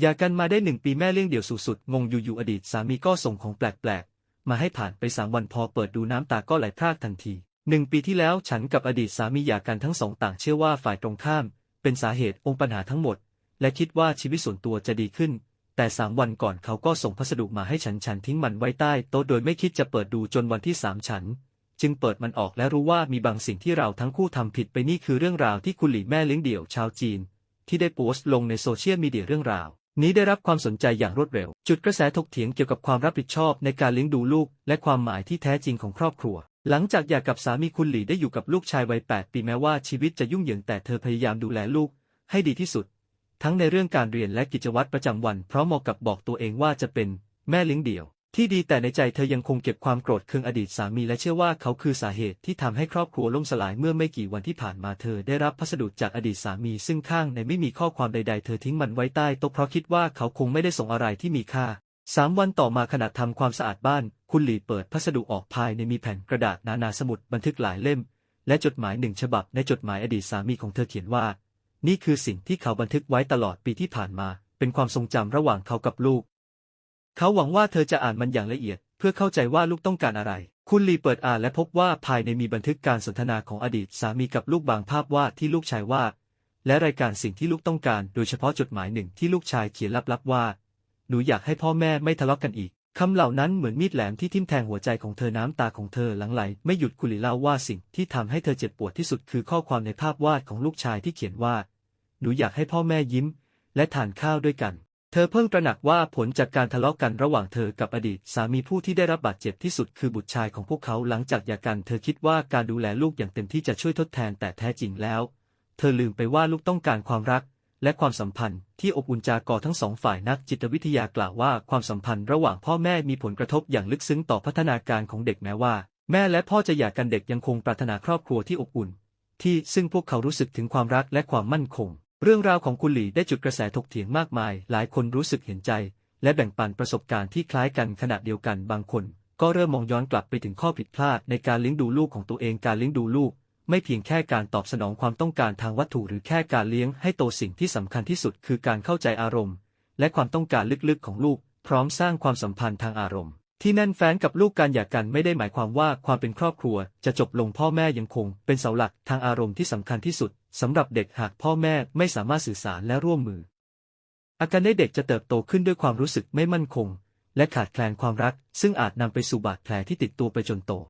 หย่ากันมาได้หนึ่งปีแม่เลี้ยงเดี่ยวสุดๆงงอยู่ๆอดีตสามีก็ส่งของแปลกๆ มาให้ผ่านไปสามวันพอเปิดดูน้ำตาก็ไหลพรากทันทีหนึ่งปีที่แล้วฉันกับอดีตสามีหย่ากันทั้งสองต่างเชื่อว่าฝ่ายตรงข้าม เป็นสาเหตุองค์ปัญหาทั้งหมด และคิดว่าชีวิตส่วนตัวจะดีขึ้น แต่สามวันก่อนเขาก็ส่งพัสดุมาให้ฉันฉันทิ้งมันไว้ใต้โต๊ะโดยไม่คิดจะเปิดดูจนวันที่สามฉัน จึงเปิดมันออกและรู้ว่ามีบางสิ่งที่เราทั้งคู่ทำผิดไปนี่คือเรื่องราวที่คุณหลี่แม่เลี้ยงเดี่ยวชาวจีน ที่ได้โพสต์ลงในโซเชียลมีเดียเรื่องราว นี้ได้รับความสนใจอย่างรวดเร็ว จุดกระแสถกเถียงเกี่ยวกับความรับผิดชอบในการเลี้ยงดูลูก และความหมายที่แท้จริงของครอบครัว หลังจากหย่ากับสามีคุณหลี่ได้อยู่กับลูกชายวัย 8 ปีแม้ว่าชีวิตจะยุ่งเหยิงแต่เธอพยายามดูแลลูก ให้ดีที่สุด ทั้งในเรื่องการเรียนและกิจวัตรประจำวัน เพราะเหมาะกับบอกตัวเองว่าจะเป็นแม่เลี้ยงเดี่ยว ที่ดีแต่ในใจเธอยังคงเก็บความโกรธเคืองอดีตสามีและเชื่อว่าเขาคือสาเหตุที่ทำให้ครอบครัวล่มสลายเมื่อไม่กี่วันที่ผ่านมาเธอได้รับพัสดุจากอดีตสามี ซึ่งข้างในไม่มีข้อความใดๆ เธอทิ้งมันไว้ใต้โต๊ะเพราะคิดว่าเขาคงไม่ได้ส่งอะไรที่มีค่าสามวันต่อมาขณะทำความสะอาดบ้าน คุณหลีเปิดพัสดุออกภายในมีแผ่นกระดาษนานาสมุดบันทึกหลายเล่ม และจดหมายหนึ่งฉบับในจดหมายอดีตสามีของเธอเขียนว่า นี่คือสิ่งที่เขาบันทึกไว้ตลอดปีที่ผ่านมา เป็นความทรงจำระหว่างเขากับลูก เขาหวังว่าเธอจะอ่านมันอย่างละเอียด เพื่อเข้าใจว่าลูกต้องการอะไร คุณลีเปิดอ่านและพบว่าภายในมีบันทึกการสนทนาของอดีตสามีกับลูกบางภาพวาดที่ลูกชายวาดและรายการสิ่งที่ลูกต้องการ โดยเฉพาะจดหมายหนึ่งที่ลูกชายเขียนลับๆว่า หนูอยากให้พ่อแม่ไม่ทะเลาะกกันอีกคำเหล่านั้นเหมือนมีดแหลมที่ทิ่มแทงหัวใจของเธอน้ำตาของเธอหลังไหลไม่หยุดคุณลีเล่าว่าสิ่งที่ทำให้เธอเจ็บปวดที่สุดคือข้อความในภาพวาดของลูกชายที่เขียนว่า หนูอยากให้พ่อแม่ยิ้ม และทานข้าวด้วยกัน เธอเพิ่งตระหนักว่าผลจากการทะเลาะกันระหว่างเธอกับอดีตสามีผู้ที่ได้รับบาดเจ็บที่สุดคือบุตรชายของพวกเขาหลังจากหย่ากัน เธอคิดว่าการดูแลลูกอย่างเต็มที่จะช่วยทดแทนแต่แท้จริงแล้ว เธอลืมไปว่าลูกต้องการความรัก และความสัมพันธ์ที่อบอุ่นจากก่อทั้งสองฝ่ายนักจิตวิทยากล่าวว่าความสัมพันธ์ระหว่างพ่อแม่มีผลกระทบอย่างลึกซึ้งต่อพัฒนาการของเด็กแม้ว่า แม่และพ่อจะหย่ากันเด็กยังคงปรารถนาครอบครัวที่อบอุ่น ที่ซึ่งพวกเขารู้สึกถึงความรักและความมั่นคง เรื่องราวของคุณหลี่ได้จุดกระแสถกเถียงมากมาย หลายคนรู้สึกเห็นใจ และแบ่งปันประสบการณ์ที่คล้ายกันขณะเดียวกันบางคน ก็เริ่มมองย้อนกลับไปถึงข้อผิดพลาดในการเลี้ยงดูลูกของตัวเองการเลี้ยงดูลูก ไม่เพียงแค่การตอบสนองความต้องการทางวัตถุหรือแค่การเลี้ยงให้โตสิ่งที่สำคัญที่สุดคือการเข้าใจอารมณ์ และความต้องการลึกๆของลูก พร้อมสร้างความสัมพันธ์ทางอารมณ์ ที่แน่นแฟ้นกับลูกการหย่ากันไม่ได้หมายความว่าความเป็นครอบครัว จะจบลงพ่อแม่ยังคง เป็นเสาหลักทางอารมณ์ที่สำคัญที่สุด สำหรับเด็กหากพ่อแม่ไม่สามารถสื่อสารและร่วมมือ อาการในเด็กจะเติบโตขึ้นด้วยความรู้สึกไม่มั่นคง และขาดแคลนความรัก ซึ่งอาจนำไปสู่บาดแผลที่ติดตัวไปจนโต